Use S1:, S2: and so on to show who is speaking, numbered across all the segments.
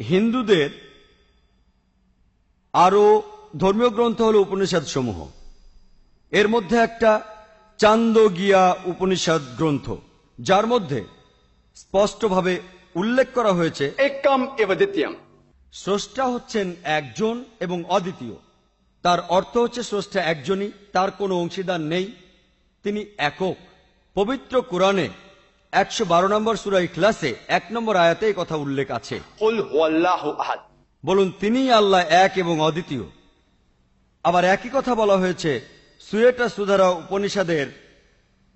S1: হিন্দুদের আরও ধর্মীয় গ্রন্থ হল উপনিষদ সমূহ এর মধ্যে একটা চান্দগিয়া উপনিষদ গ্রন্থ যার মধ্যে স্পষ্টভাবে উল্লেখ করা হয়েছে
S2: একাম এবাদিতিয়াম
S1: স্রষ্টা হচ্ছেন একজন এবং অদ্বিতীয়। তার অর্থ হচ্ছে স্রষ্টা একজনই তার কোনো অংশীদার নেই। তিনি একক। পবিত্র কোরআনে একশো বারো নম্বর সুরাই ক্লাসে এক নম্বর আয়াতে কথা উল্লেখ আছে। বলুন তিনি আল্লাহ এক এবং অদ্বিতীয়। আবার একই কথা বলা হয়েছে সুয়েটা সুধারা উপনিষদের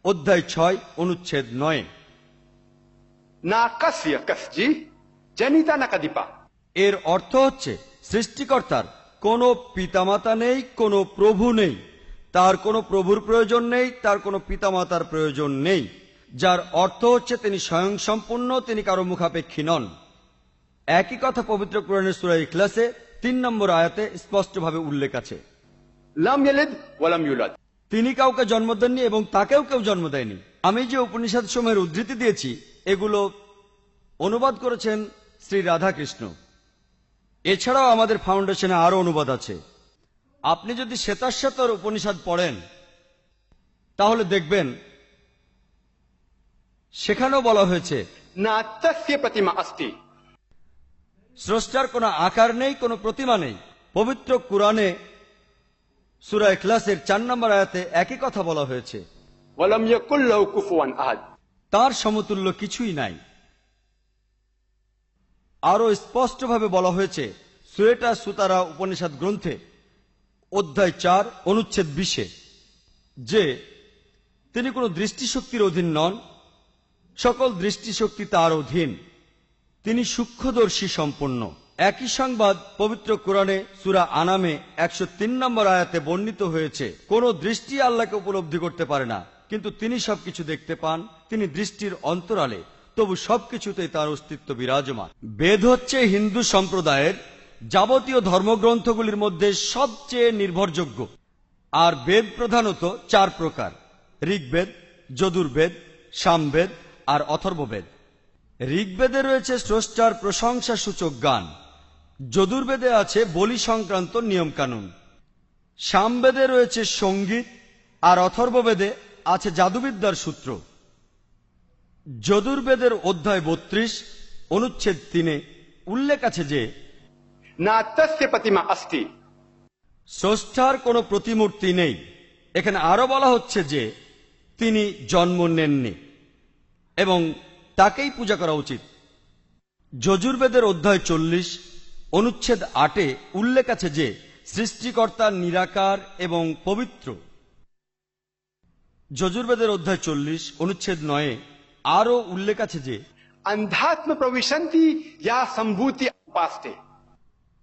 S1: অধ্যায় ছয় অনুচ্ছেদ নয়।
S2: না জেনিতা
S1: এর অর্থ হচ্ছে সৃষ্টিকর্তার কোনো পিতামাতা নেই কোনো প্রভু নেই। তার কোনো প্রভুর প্রয়োজন নেই তার কোনো পিতামাতার প্রয়োজন নেই। যার অর্থ হচ্ছে তিনি স্বয়ংসম্পূর্ণ তিনি কারও মুখাপেক্ষী নন। একই কথা পবিত্র কোরআনের সুরাই ইখলাসে তিন নম্বর আয়াতে স্পষ্টভাবে উল্লেখ আছে। তিনি কাউকে জন্ম দেননি এবং তাকেও কেউ জন্ম দেয়নি। আমি যে উপনিষদ সময়ের উদ্ধৃতি দিয়েছি এগুলো অনুবাদ করেছেন শ্রী রাধাকৃষ্ণ। এছাড়াও আমাদের ফাউন্ডেশনে আরও অনুবাদ আছে। আপনি যদি শ্বেতাশ্বেতর উপনিষদ পড়েন তাহলে দেখবেন সেখানেও বলা হয়েছে
S2: না প্রতিমা
S1: স্রষ্টার কোন আকার নেই কোন প্রতিমা নেই। পবিত্র কোরআনে সুরা ইখলাসের চার নম্বর আয়াতে একই কথা বলা হয়েছে। তার সমতুল্য কিছুই নাই। আরও স্পষ্টভাবে বলা হয়েছে সুয়েটা সুতারা উপনিষদ গ্রন্থে অধ্যায় চার অনুচ্ছেদ বিশে যে তিনি কোনো দৃষ্টিশক্তির অধীন নন সকল দৃষ্টিশক্তি তার অধীন। তিনি সূক্ষ্মদর্শী সম্পন্ন। একই সংবাদ পবিত্র কোরআনে সুরা আনামে একশো তিন নম্বর আয়াতে বর্ণিত হয়েছে, কোন দৃষ্টি আল্লাহকে উপলব্ধি করতে পারে না, কিন্তু তিনি সবকিছু দেখতে পান, তিনি দৃষ্টির অন্তরালে, তবু সবকিছুতেই তার অস্তিত্ব বিরাজমান। বেদ হচ্ছে হিন্দু সম্প্রদায়ের যাবতীয় ধর্মগ্রন্থগুলির মধ্যে সবচেয়ে নির্ভরযোগ্য। আর বেদ প্রধানত চার প্রকার, ঋগ্বেদ, যদুর্বেদ, সামবেদ আর অথর্ববেদ। ঋগ্বেদে রয়েছে স্রষ্টার প্রশংসা সূচক গান। যদুর্বেদে আছে বলি সংক্রান্ত নিয়মকানুন। সামবেদে রয়েছে সংগীত আর অথর্ববেদে আছে জাদুবিদ্যার সূত্র। যদুর্বেদের অধ্যায় বত্রিশ অনুচ্ছেদ তিনে উল্লেখ আছে যে স্রষ্টার কোনো প্রতিমূর্তি নেই। এখানে আরও বলা হচ্ছে যে তিনি জন্ম নেননি। এবং তাকেই পূজা করা উচিত। যজুর্বেদের অধ্যায় চল্লিশ অনুচ্ছেদ আটে উল্লেখ আছে যে সৃষ্টিকর্তা নিরাকার এবং পবিত্র। যজুর্বেদের অধ্যায় চল্লিশ অনুচ্ছেদ নয়ে আরও উল্লেখ আছে যে
S2: অন্ধাত্ম প্রবিশান্তি যা সম্ভূতি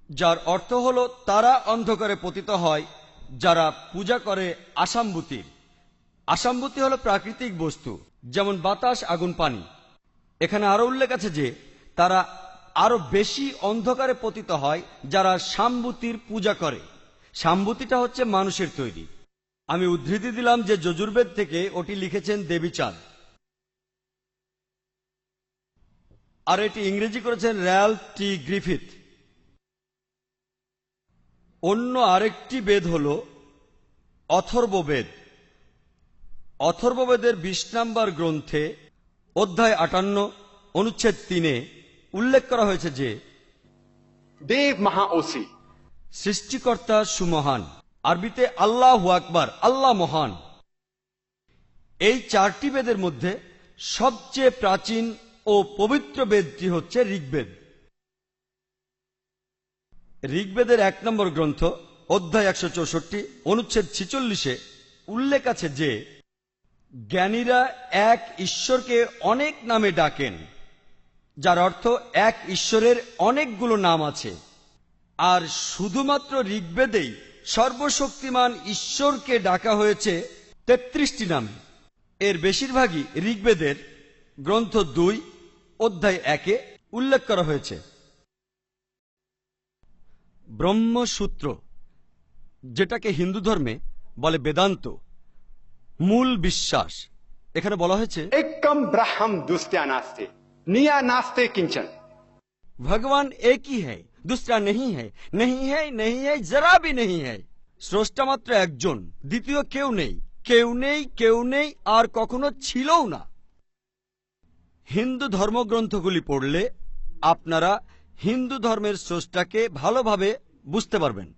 S1: যার অর্থ হল তারা অন্ধকারে পতিত হয় যারা পূজা করে আসাম্বুতির। আসাম্বুতি হল প্রাকৃতিক বস্তু। যেমন বাতাস, আগুন, পানি। এখানে আরও উল্লেখ আছে যে, তারা আরও বেশি অন্ধকারে পতিত হয় যারা সাম্বুতির পূজা করে। সাম্বুতিটা হচ্ছে মানুষের তৈরি। আমি উদ্ধৃতি দিলাম যে যজুর্বেদ থেকে ওটি লিখেছেন দেবীচাঁদ আর এটি ইংরেজি করেছেন র্যাল টি গ্রিফিথ। অন্য আরেকটি বেদ হল অথর্ববেদ। অথর্ববেদের বিশ নাম্বার গ্রন্থে অধ্যায় আটান্ন অনুচ্ছেদ তিনে উল্লেখ করা হয়েছে যে
S2: দেব মহা ওসি।
S1: সৃষ্টিকর্তা সুমহান আরবিতে আল্লাহ আকবর আল্লাহ মহান। এই চারটি বেদের মধ্যে সবচেয়ে প্রাচীন ও পবিত্র বেদটি হচ্ছে ঋগ্বেদ। ঋগ্বেদের এক নম্বর গ্রন্থ অধ্যায় একশো চৌষট্টি অনুচ্ছেদ ছিচল্লিশে উল্লেখ আছে যে জ্ঞানীরা এক ঈশ্বরকে অনেক নামে ডাকেন, যার অর্থ এক ঈশ্বরের অনেকগুলো নাম আছে। আর শুধুমাত্র ঋগ্বেদেই সর্বশক্তিমান ঈশ্বরকে ডাকা হয়েছে তেত্রিশটি নামে। এর বেশিরভাগই ঋগ্বেদের গ্রন্থ দুই, অধ্যায় একে উল্লেখ করা হয়েছে। ব্রহ্মসূত্র, যেটাকে হিন্দু ধর্মে বলে বেদান্ত মূল বিশ্বাস। এখানে বলা হয়েছে
S2: একম ব্রাহ্ম নিয়া নাস্তে
S1: কিঞ্চন। ভগবান একই হ্যাঁ দুসরা নেই হ্যাঁ নেই হ্যাঁ নেই হ্যাঁ জরা বি নেই হ্যাঁ স্রষ্টা মাত্র একজন দ্বিতীয় কেউ নেই কেউ নেই কেউ নেই আর কখনো ছিলও না। হিন্দু ধর্মগ্রন্থগুলি পড়লে আপনারা হিন্দু ধর্মের স্রষ্টাকে ভালোভাবে বুঝতে পারবেন।